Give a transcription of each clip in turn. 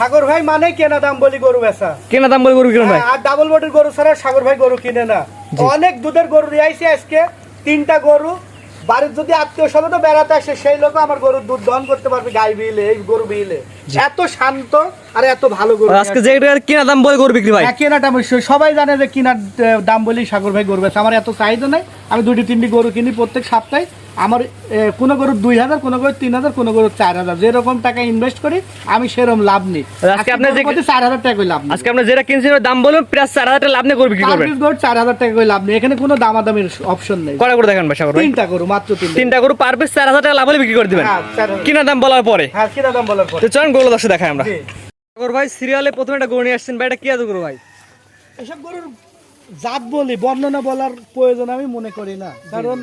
সাগর ভাই মানে কেনা দাম বলি গরু বেচা। কেনা দাম বলে গরু কিনুন ভাই। হ্যাঁ, আর ডাবল বডির গরু ছাড়া সাগর ভাই গরু কিনে না। অনেক দুধের গরু নিয়ে আইছি আজকে তিনটা গরু। বাড়ির যদি আত্মীয় স্বজন বেড়াতে আসে সেই লোক আমার গরুর দুধ দহন করতে পারবে গাই বিলে এই গরু বিলে। এত শান্ত আর এত ভালো গরু আজকে যে কেনা দাম বলে গরু বিক্রি ভাই। হ্যাঁ, কেনাটা সবাই জানে যে আহ, দাম বলি সাগর ভাই গরু বেচে। আমার এত চাহিদা নাই। আমি দুটি তিনটি গরু কিনি প্রত্যেক সপ্তাহে। আমার কোনো গরুর দুই হাজার কোনো গরুর তিন হাজার কোনো গরুর চার হাজার। যেরকম টাকা ইনভেস্ট করি আমি সেরকম লাভ নিই। আজকে আজকে আপনার যে- চার হাজার টাকা লাভ আজকে আপনার যেটা কিনছেন দাম বলুন প্রায় চার হাজার টাকা লাভ গরু বিক্রি করবেন। গরু চার হাজার টাকা করে লাভ নেই। এখানে কোনো দামাদামির অপশন নেই। কটা করে দেখেন ভাই সাগর তিনটা গরু মাত্র তিনটা। তিনটা গরু পার পিস চার হাজার টাকা লাভ হলে বিক্রি করে দিবেন। হ্যাঁ, কিনা দাম বলার পরে। হ্যাঁ কিনা দাম বলার পরে। তো চলুন গরু দর্শক দেখাই আমরা। জি। সাগর ভাই সিরিয়ালে প্রথমে একটা গরু নিয়ে আসছেন। ভাই এটা কি আছে গরু ভাই? এসব গরুর জাত বলি বর্ণনা বলার প্রয়োজন আমি মনে করি না। কারণ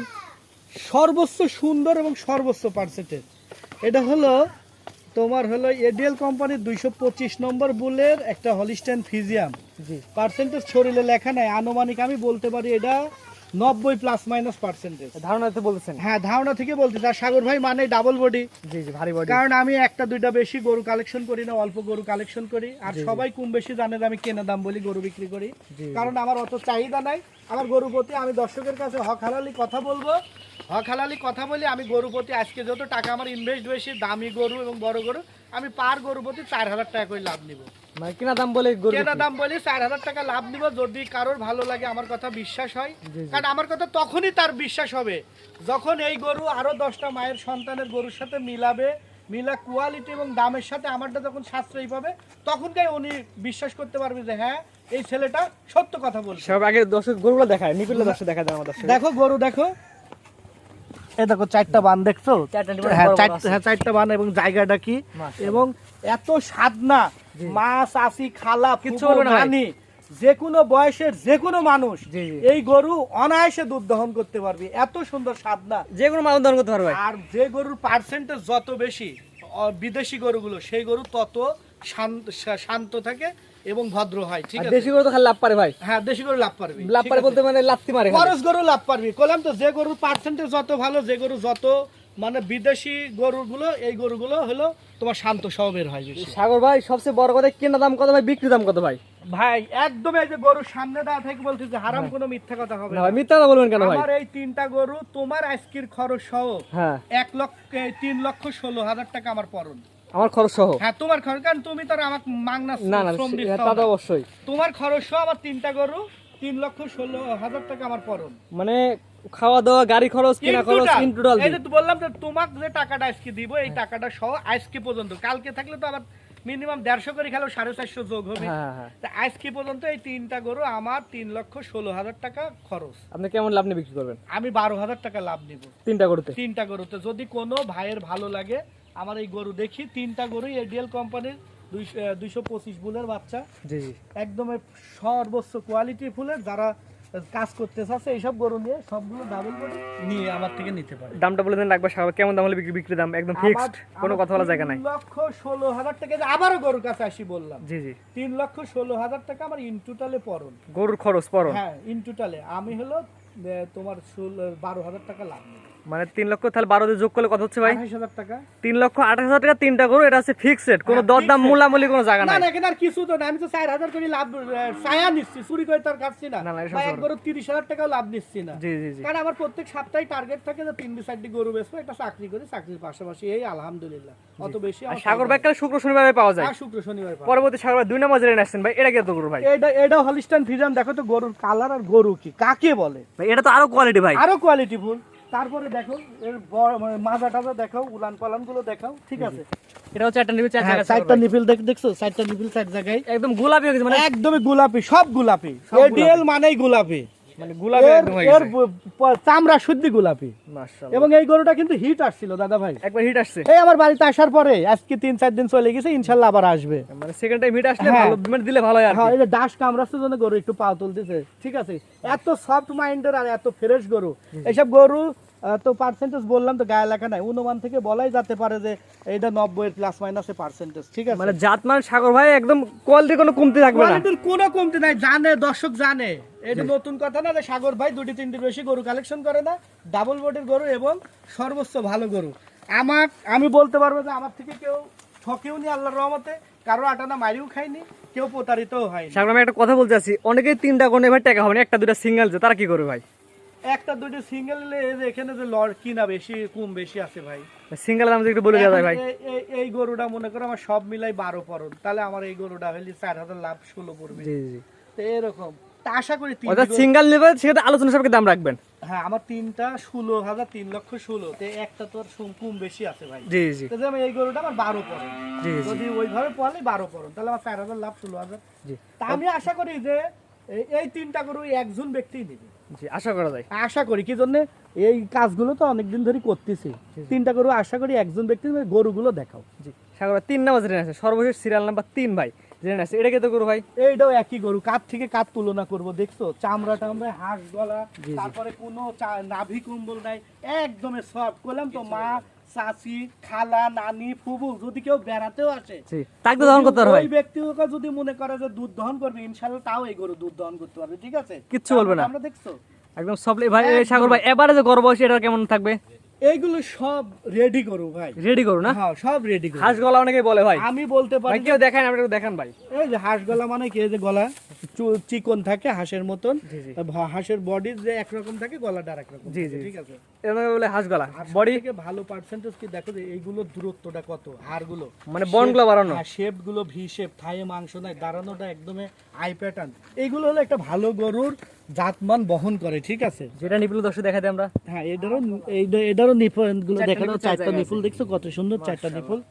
সর্বোচ্চ সুন্দর এবং সর্বোচ্চ পার্সেন্টেজ এটা হলো তোমার হলো এডিএল কোম্পানির দুইশো পঁচিশ নম্বর বুলের একটা হলিস্টাইন ফিজিয়াম। পার্সেন্টেজ শরীরে লেখা নাই। আনুমানিক আমি বলতে পারি এটা নব্বই প্লাস মাইনাস পার্সেন্টেজ ধারণাতে বলছেন। হ্যাঁ ধারণা থেকে বলতে আর সাগর ভাই মানে ডাবল বডি জি জি ভারী বডি কারণ আমি একটা দুইটা বেশি গরু কালেকশন করি না অল্প গরু কালেকশন করি। আর সবাই কম বেশি জানে আমি কেনা দাম বলি গরু বিক্রি করি। কারণ আমার অত চাহিদা নাই। আমার গরু প্রতি আমি দর্শকের কাছে হক হালালি কথা বলব। হক হালালি কথা বলি আমি গরু প্রতি আজকে যত টাকা আমার ইনভেস্ট বেশি দামি গরু এবং বড় গরু আমি পার গরু প্রতি চার হাজার টাকা করে লাভ নিব। মানে কিনা দাম বলে কেনা দাম বলি চার হাজার টাকা লাভ নিব যদি কারোর ভালো লাগে আমার কথা বিশ্বাস হয়। কারণ আমার কথা তখনই তার বিশ্বাস হবে যখন এই গরু আরও দশটা মায়ের সন্তানের গরুর সাথে মিলাবে মিলা কোয়ালিটি এবং দামের সাথে আমারটা যখন সাশ্রয়ী পাবে উনি বিশ্বাস করতে পারবে যে হ্যাঁ এই ছেলেটা সত্য কথা বলছে। সব আগে দর্শক গরুগুলো দেখায় দর্শক দেখা যায় আমার দর্শক। দেখো গরু দেখো। এ দেখো চারটা বান দেখছ? চারটা হ্যাঁ। হ্যাঁ চারটা বান এবং জায়গাটা কি? এবং এত সাদনা খালা। নানি যে কোনো বয়সের যে কোনো মানুষ। এই গরু অনায়াসে দুধ দহন করতে পারবে। এত সুন্দর সাদনা যে কোনো মানুষ দান করতে পারবে আর যে গরুর পার্সেন্টেজ যত বেশি বিদেশি গরুগুলো সেই গরু তত শান্ত শান্ত থাকে এবং ভদ্র হয় ঠিক আছে? দেশি গরু তো খালি লাভ পারে ভাই। হ্যাঁ দেশি গরু লাভ পারবে। লাভ পারে বলতে মানে মারে খরচ গরু লাভ পারবি। কলাম তো যে গরুর পার্সেন্টেজ যত ভালো যে গরু যত মানে বিদেশি গরুগুলো এই গরুগুলো হলো তোমার শান্ত স্বভাবের হয় সাগর ভাই সবচেয়ে বড় কথা কেনা দাম কত ভাই বিক্রি দাম কত ভাই? ভাই একদম এই যে গরুর সামনে দাঁড়া থেকে বলছি যে হারাম কোনো মিথ্যা কথা হবে না না। মিথ্যা কথা বলবেন কেন ভাই? আমার এই তিনটা গরু তোমার আজকের খরচ সহ হ্যাঁ। এক লক্ষ তিন লক্ষ ষোলো হাজার টাকা আমার পরন। আমার খরচ সহ। হ্যাঁ তোমার খরচ কারণ তুমি তো আমাকে মাংনা না না তা তো অবশ্যই। তোমার খরচ সহ আমার তিনটা গরু তিন লক্ষ ষোলো হাজার টাকা আমার পরন। মানে খাওয়া দাওয়া গাড়ি খরচ কেনা খরচ ইন টোটাল এই যে বললাম যে তোমাকে যে টাকাটা আজকে দিব এই টাকাটা সহ আজকে পর্যন্ত। কালকে থাকলে তো আবার মিনিমাম দেড়শো করে খেলেও সাড়ে চারশো যোগ হবে। হ্যাঁ হ্যাঁ। তা আজকে পর্যন্ত এই তিনটা গরু আমার তিন লক্ষ ষোলো হাজার টাকা খরচ। আপনি কেমন লাভ নিয়ে বিক্রি করবেন? আমি বারো হাজার টাকা লাভ নিব। তিনটা গরুতে? তিনটা গরুতে যদি কোনো ভাইয়ের ভালো লাগে আমার এই গরু দেখি তিনটা গরুই এডিএল কোম্পানির দুইশো পঁচিশ বুলের বাচ্চা। জি একদম সর্বোচ্চ কোয়ালিটি ফুলের যারা কাজ করতে চাচ্ছে এইসব গরু নিয়ে সবগুলো ডাবল করে নিয়ে আমার থেকে নিতে পারে। দামটা বলে দেন রাখবে সাগর কেমন দাম হলে বিক্রি বিক্রি দাম? একদম ফিক্সড কোনো কথা বলা জায়গা নাই। লক্ষ ষোলো হাজার টাকা আবারও গরুর কাছে আসি বললাম। জি জি। তিন লক্ষ ষোলো হাজার টাকা আমার ইন টোটালে পরন গরুর খরচ পরন হ্যাঁ ইন টোটালে আমি হলো তোমার ষোলো বারো হাজার টাকা লাভ নেব মানে তিন লক্ষ তাহলে বারো দিয়ে যোগ করলে কত হচ্ছে ভাই? হাজার টাকা। তিন লক্ষ আঠাশ হাজার টাকা তিনটা গরু এটা হচ্ছে ফিক্সড কোনো হ্যাঁ, দরদাম মূলামূলি কোনো জায়গা না এখানে আর কিছু তো না আমি তো চার হাজার করে লাভ ছায়া নিচ্ছি চুরি করে তার কাটছি না। এক গরু তিরিশ হাজার লাভ নিচ্ছি না। জি জি কারণ আমার প্রত্যেক সপ্তাহে টার্গেট থাকে যে তিন চারটি গরু বেচবো একটা চাকরি করি চাকরির পাশাপাশি এই আলহামদুলিল্লাহ। অত বেশি আর সাগর ব্যাগ শুক্র শনিবারে পাওয়া যায়। শুক্র শনিবার পরবর্তী সাগর দুই নম্বর জেনে আসছেন ভাই এটা গরু ভাই? এটা এটা হলিস্টান ফিজাম দেখো তো গরুর কালার আর গরু কি কাকে বলে? ভাই এটা তো আরও কোয়ালিটি ভাই। আরও কোয়ালিটি ফুল। তারপরে দেখো এর বড় মানে মাজা টাজা দেখাও উলান পালানগুলো দেখাও ঠিক আছে? এটা হচ্ছে একটা নিবি চার জায়গা চারটা নিপিল দেখ দেখছ? চারটা নিপিল চার জায়গায়। একদম গোলাপি হয়ে গেছে মানে একদমই গোলাপি সব গোলাপি এডিএল মানেই গোলাপি। মানে গোলাপি একদম হয়ে গেছে। চামড়া শুদ্ধি গোলাপি। মাশাআল্লাহ। এবং এই গরুটা কিন্তু হিট আসছিল দাদা ভাই। একবার হিট আসছে? এই আমার বাড়িতে আসার পরে আজকে তিন চার দিন চলে গেছে ইনশাল্লাহ আবার আসবে। মানে সেকেন্ড টাইম হিট আসলে হ্যাঁ। ভালো পেমেন্ট দিলে ভালো হয় আর হ্যাঁ কি। এই যে ডাস কামড়াচ্ছে জন্য গরু একটু পা তুলতেছে। ঠিক আছে? এত সফট মাইন্ডের আর এত ফ্রেশ গরু। এইসব গরু তো পার্সেন্টেজ বললাম তো গায়ে লেখা নাই। অনুমান থেকে বলাই যেতে পারে যে এইটা নব্বই প্লাস মাইনাসে পার্সেন্টেজ ঠিক আছে? মানে জাতমান সাগর ভাই একদম কোয়ালিটি কোনো কমতি থাকবে না। কোয়ালিটির কোনো কমতি নাই জানে দর্শক জানে। এটা নতুন কথা না যে সাগর ভাই দুটি তিনটি বেশি গরু কালেকশন করে না। ডাবল বডির গরু এবং সর্বোচ্চ ভালো গরু। আমার আমি বলতে পারব যে আমার থেকে কেউ ঠকেও নি আল্লাহর রহমতে কারও আটানা মারিও খাইনি কেউ প্রতারিতও হয়নি। সাগর আমি একটা কথা বলতে চাচ্ছি। অনেকেই তিনটা কোণে এবার টাকা হবে না একটা দুটা সিঙ্গেল যে তারা কি করবে ভাই? একটা দুটো সিঙ্গেল এখানে যে লড় কিনা বেশি কম বেশি আছে ভাই? সিঙ্গেল দাম একটু বলে দেওয়া ভাই। এই- গরুটা মনে করো আমার সব মিলাই বারো পরন। তাহলে আমার এই গরুটা হলে চার হাজার লাভ ষোলো পড়বে। জি জি তো এরকম। তা আশা করি অর্থাৎ সিঙ্গেল নেবে সেক্ষেত্রে আলোচনা সাপেক্ষে দাম রাখবেন। হ্যাঁ আমার তিনটা ষোলো হাজার তিন লক্ষ ষোলো। তো একটা তোর কম বেশি আছে ভাই। জি জি। তো যেমন এই গরুটা আমার বারো জি যদি ওইভাবে পড়লে বারো পরন তাহলে আমার চার হাজার লাভ ষোলো হাজার। তা আমি আশা করি যে এই- তিনটা গরু একজন ব্যক্তিই নেবে। জি আশা করা যায়। আশা করি কি জন্য? এই কাজগুলো তো অনেকদিন ধরে করতেছি। তিনটা গরু আশা করি একজন ব্যক্তি গরুগুলো দেখাও। জি সাগর তিন নাম্বার জেনে আছে সর্বশেষ সিরিয়াল নাম্বার তিন ভাই জেনে আছে। এটা তো করব ভাই? এইটাও একই গরু কাঠ থেকে কাঠ তুলনা করব দেখছ? চামড়া টামড়া হাঁস গলা। তারপরে কোনো নাভি কম্বল নাই একদমই সফট করলাম তো মা চাচি খালা নানি ফুবু যদি কেউ বেড়াতেও আসে তাকে দহন করতে হবে ওই ব্যক্তিকে যদি মনে করে যে দুধ দহন করবে ইনশাআল্লাহ তাও এই গরু দুধ দহন করতে পারবে ঠিক আছে? কিচ্ছু বলবে না। আমরা দেখছ। একদম সবলে ভাই সাগর ভাই এবারে যে গর্ব আছে এটা কেমন থাকবে? এইগুলো সব রেডি করু ভাই। রেডি করো না? হ্যাঁ সব রেডি করু। হাঁস গলা অনেকেই বলে ভাই। আমি বলতে পারি কেউ দেখান আপনি একটু দেখান ভাই। এই যে হাঁস গলা মানে কি? যে গলা চিকন থাকে হাঁসের মতন। হাঁসের বডি যে একরকম থাকে গলাটা আর একরকম জি, জি। ঠিক আছে? এরকম বলে হাঁস গলা। বডি থেকে ভালো পার্সেন্টেজ কি? দেখো যে এইগুলো দূরত্বটা কত? হাড়গুলো। মানে বনগুলো বাড়ানো। শেপগুলো ভি শেপ থায়ে মাংস নাই দাঁড়ানোটা একদমই আই প্যাটার্ন এইগুলো হলো একটা ভালো গরুর জাতমান বহন করে ঠিক আছে? যেটা নিপুল দর্শক দেখা দেয় আমরা। হ্যাঁ এটারও এইটা- এটারও নিপুলগুলো চারটা দেখানো চারটা নিপুল দেখছ কত সুন্দর চারটা নিপুল?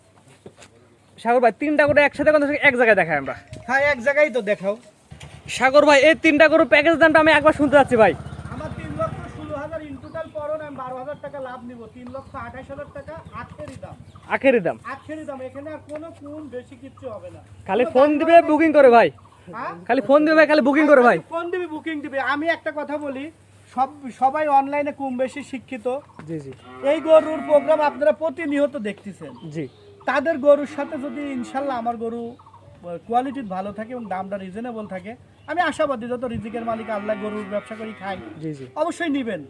সাগর ভাই তিনটা করে একসাথে এক জায়গায় দেখাই আমরা। হ্যাঁ এক জায়গায় তো দেখাও। সাগর ভাই এই তিনটা করে প্যাকেজ দামটা আমি একবার শুনতে যাচ্ছি ভাই। আমার তিন লক্ষ ষোলো হাজার ইন টোটাল পরন আমি বারো হাজার টাকা লাভ নিব। তিন লক্ষ আঠাশ হাজার টাকা আখেরই দাম। আখেরি দাম। আখেরই দাম এখানে আর কোনো কোন বেশি কিচ্ছু হবে না। খালি ফোন দিবে বুকিং করে ভাই। খালি ফোন দিবে ভাই খালি বুকিং করে ভাই। ফোন দিবি বুকিং দিবি। আমি একটা কথা বলি সব সবাই অনলাইনে কম বেশি শিক্ষিত। জি জি। এই গরুর প্রোগ্রাম আপনারা প্রতিনিয়ত দেখতেছেন। জি। তাদের গরুর সাথে যদি ইনশাল্লাহ আমার গরু কোয়ালিটি ভালো থাকে এবং দামটা রিজনেবল থাকে আমি আশাবাদী যত রিজিকের মালিক আল্লাহ গরুর ব্যবসা করি খাই। জি জি। অবশ্যই নিবেন।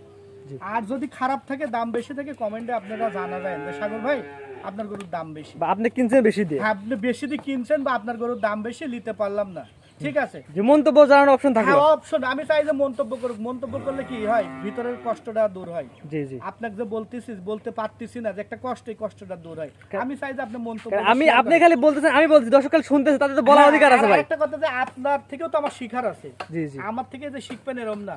আর যদি খারাপ থাকে দাম বেশি থাকে কমেন্টে আপনারা জানাবেন। যে সাগর ভাই আপনার গরুর দাম বেশি। বা আপনি কিনছেন বেশি দিয়ে? আপনি বেশি দিয়ে কিনছেন বা আপনার গরুর দাম বেশি নিতে পারলাম না। ঠিক আছে। যে মন্তব্য জানানোর অপশন থাকবে হ্যাঁ অপশন আমি চাই যে মন্তব্য করুক। মন্তব্য করলে কি হয়? ভিতরের কষ্টটা দূর হয়। জি জি। আপনাকে যে বলতেছি বলতে পারতেছি না যে একটা কষ্ট এই কষ্টটা দূর হয়। আমি চাই যে আপনি মন্তব্য আমি আপনি খালি বলতেছেন আমি বলছি দর্শক খালি শুনতেছে তাদের তো বলার অধিকার আছে ভাই। একটা কথা যে আপনার থেকেও তো আমার শিখার আছে। জি জি। আমার থেকে যে শিখবেন এরম না।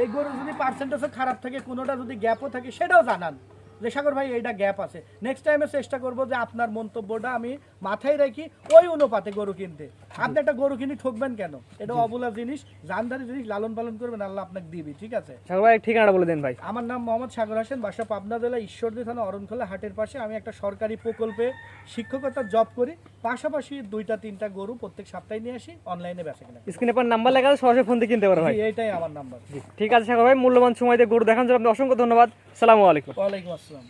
এই গরু যদি পার্সেন্টেজ খারাপ থাকে কোনোটা যদি গ্যাপও থাকে সেটাও জানান। যে সাগর ভাই এইটা গ্যাপ আছে। নেক্সট টাইমে চেষ্টা করব যে আপনার মন্তব্যটা আমি মাথায় রাখি ওই অনুপাতে গরু কিনতে। আপনি একটা গরু কিনে ঠকবেন কেন? এটা অবলা জিনিস জানদারি জিনিস লালন পালন করবেন আল্লাহ আপনাকে দিবি ঠিক আছে? সাগর ভাই ঠিকানাটা বলে দেন ভাই। আমার নাম মোহাম্মদ সাগর হোসেন বাসা পাবনা জেলা ঈশ্বরদী থানা অরণখোলা হাটের পাশে। আমি একটা সরকারি প্রকল্পে শিক্ষকতার জব করি। পাশাপাশি দুইটা তিনটা গরু প্রত্যেক সপ্তাহে নিয়ে আসি অনলাইনে বেচা কেনা করি। স্ক্রিনে পর নাম্বার লেখা সরাসরি ফোন দিয়ে কিনতে পারো ভাই। এইটাই আমার নাম্বার ঠিক আছে সাগর ভাই মূল্যবান সময় দিয়ে গরু দেখান জন্য অসংখ্য ধন্যবাদ। সালামু আলাইকুম। ওয়ালাইকুম আসসালাম।